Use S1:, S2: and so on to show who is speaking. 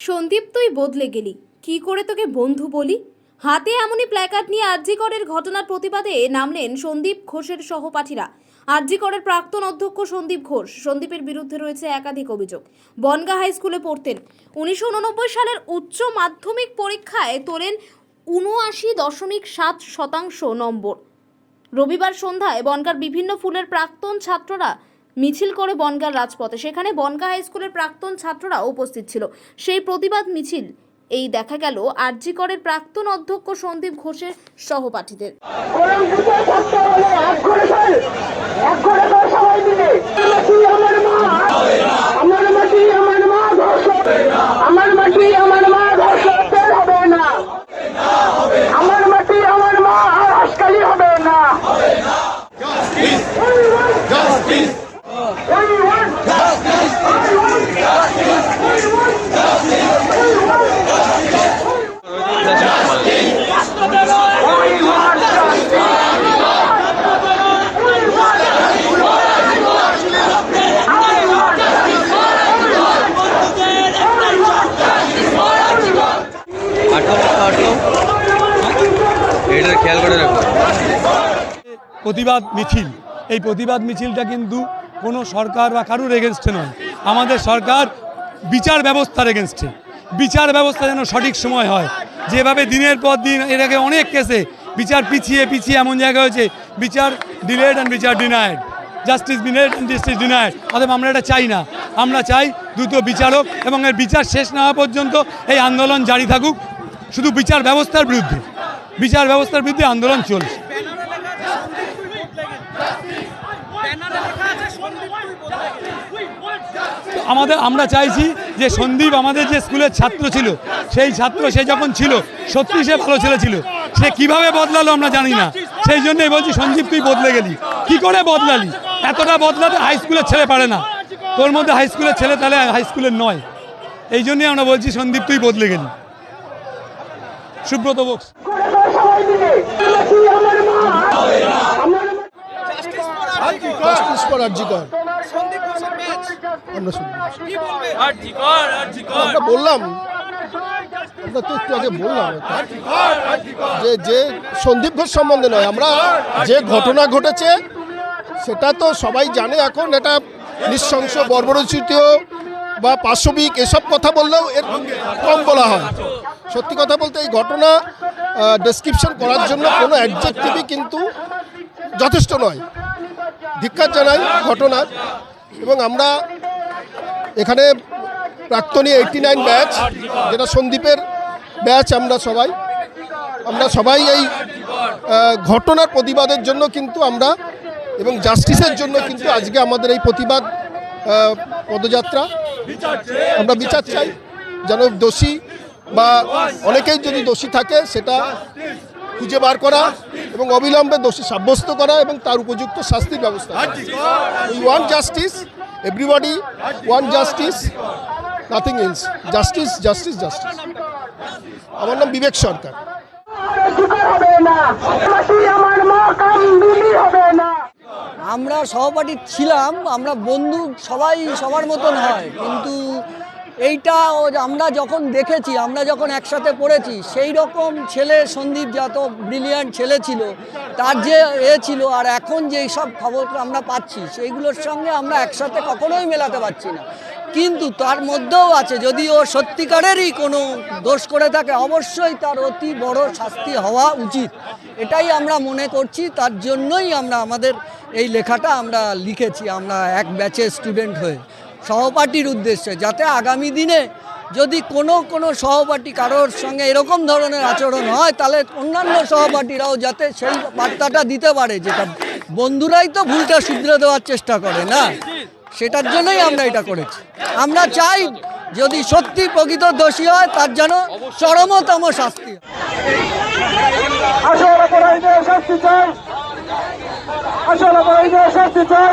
S1: সন্দীপ তুই বদলে গেলি। কি করে তোকে বন্ধু বলি? হাতে এমনই প্ল্যাকার্ড নিয়ে আরজিকরের ঘটনার প্রতিবাদে নামলেন সন্দীপ ঘোষের সহপাঠীরা। আরজিকরের প্রাক্তন অধ্যক্ষ সন্দীপ ঘোষ। সন্দীপের বিরুদ্ধে রয়েছে একাধিক অভিযোগ। বনগা হাই স্কুলে পড়তেন। উনিশশো উননব্বই সালের উচ্চ মাধ্যমিক পরীক্ষায় তোলেন উনআশি দশমিক সাত শতাংশ নম্বর। রবিবার সন্ধ্যায় বনগার বিভিন্ন ফুলের প্রাক্তন ছাত্ররা মিছিল করে বনগাঁর রাজপথে। সেখানে বনগাঁ হাই স্কুলের প্রাক্তন ছাত্ররা উপস্থিত ছিল। সেই প্রতিবাদ মিছিল, এই দেখা গেল আরজি করের প্রাক্তন অধ্যক্ষ সন্দীপ ঘোষের সহপাঠীদের।
S2: প্রতিবাদ মিছিল। এই প্রতিবাদ মিছিলটা কিন্তু কোনো সরকার বা কারুর এগেনস্টে নয়। আমাদের সরকার বিচার ব্যবস্থার এগেনস্টে বিচার ব্যবস্থা যেন সঠিক সময় হয়। যেভাবে দিনের পর দিন এর আগে অনেক কেসে বিচার পিছিয়ে পিছিয়ে এমন জায়গা হয়েছে, বিচার ডিলেড অ্যান্ড বিচার denied justice delayed and justice denied অতএব আমরা এটা চাই না। আমরা চাই দ্রুত বিচারক এবং এর বিচার শেষ না হওয়া পর্যন্ত এই আন্দোলন জারি থাকুক। শুধু বিচার ব্যবস্থার বিরুদ্ধে। বিচার ব্যবস্থার বিরুদ্ধে আন্দোলন চলছে। আমাদের, আমরা চাইছি যে সন্দীপ আমাদের যে স্কুলের ছাত্র ছিল, সেই ছাত্র সে যখন ছিল, সত্যি সে ভালো ছেলে ছিল। সে কীভাবে বদলালো আমরা জানি না। সেই জন্যই বলছি সঞ্জীব তুই বদলে গেলি। কি করে বদলালি? এতটা বদলাতে হাই স্কুলের ছেলে পারে না। তোর মধ্যে হাই স্কুলের ছেলে তাহলে হাই স্কুলের নয়। এই জন্যই আমরা বলছি, সন্দীপ, তুই বদলে গেলি। সুব্রত বক্স।
S3: করে ফেল সবাই মিলে আমার মাটি আমার মা আমার
S4: জাস্টিস ফর আরজিকর আমরা বললাম আমরা তো একটু আগে বললাম যে যে সন্দীপ ঘোষ সম্বন্ধে নয় আমরা যে ঘটনা ঘটেছে সেটা তো সবাই জানে এখন এটা নৃশংস বর্বরচিত বা পাশবিক এসব কথা বললেও এর কম বলা হয়। সত্যি কথা বলতে এই ঘটনা ডেসক্রিপশন করার জন্য কোনো অ্যাডজেক্টিভই কিন্তু যথেষ্ট নয়। ধিক্কার জানাই ঘটনার। এবং আমরা এখানে প্রাক্তনী এইটটি নাইন ব্যাচ যেটা সন্দীপের ব্যাচ আমরা সবাই। আমরা সবাই এই ঘটনার প্রতিবাদের জন্য কিন্তু আমরা এবং জাস্টিসের জন্য কিন্তু আজকে আমাদের এই প্রতিবাদ পদযাত্রা। আমরা বিচার চাই, যেন দোষী বা অনেকেই যদি দোষী থাকে, সেটা খুঁজে বার করা এবং অবিলম্বে দোষী সাব্যস্ত করা এবং তার উপযুক্ত শাস্তির ব্যবস্থা we want justice everybody want justice nothing else justice justice justice আমার নাম বিবেক সরকার।
S3: আমরা
S5: সহপাঠী ছিলাম, আমরা বন্ধু সবাই সবার মতন হয়, কিন্তু এইটা আমরা যখন দেখেছি, আমরা যখন একসাথে পড়েছি, সেই রকম ছেলে সন্দীপ যত ব্রিলিয়ান্ট ছেলে ছিল, তার যে এ ছিল আর এখন যে সব খবর আমরা পাচ্ছি, সেইগুলোর সঙ্গে আমরা একসাথে কখনোই মেলাতে পারছি না। কিন্তু তার মধ্যেও আছে, যদি ও সত্যিকারেরই কোনো দোষ করে থাকে, অবশ্যই তার অতি বড় শাস্তি হওয়া উচিত। এটাই আমরা মনে করছি, তার জন্যই আমরা আমাদের এই লেখাটা আমরা লিখেছি, আমরা এক ব্যাচের স্টুডেন্ট হয়ে। সহপাঠীর উদ্দেশ্যে, যাতে আগামী দিনে যদি কোনো কোনো সহপাঠী কারোর সঙ্গে এরকম ধরনের আচরণ হয়, তাহলে অন্যান্য সহপাঠীরাও যাতে সেই বার্তাটা দিতে পারে, যেটা বন্ধুরাই তো ভুলটা শুধরে দেওয়ার চেষ্টা করে, না? সেটার জন্যই আমরা এটা করেছি। আমরা চাই যদি সত্যি প্রকৃত দোষী হয়, তার যেন চরমতম শাস্তি
S3: শাস্তি চাই। শাস্তি চাই।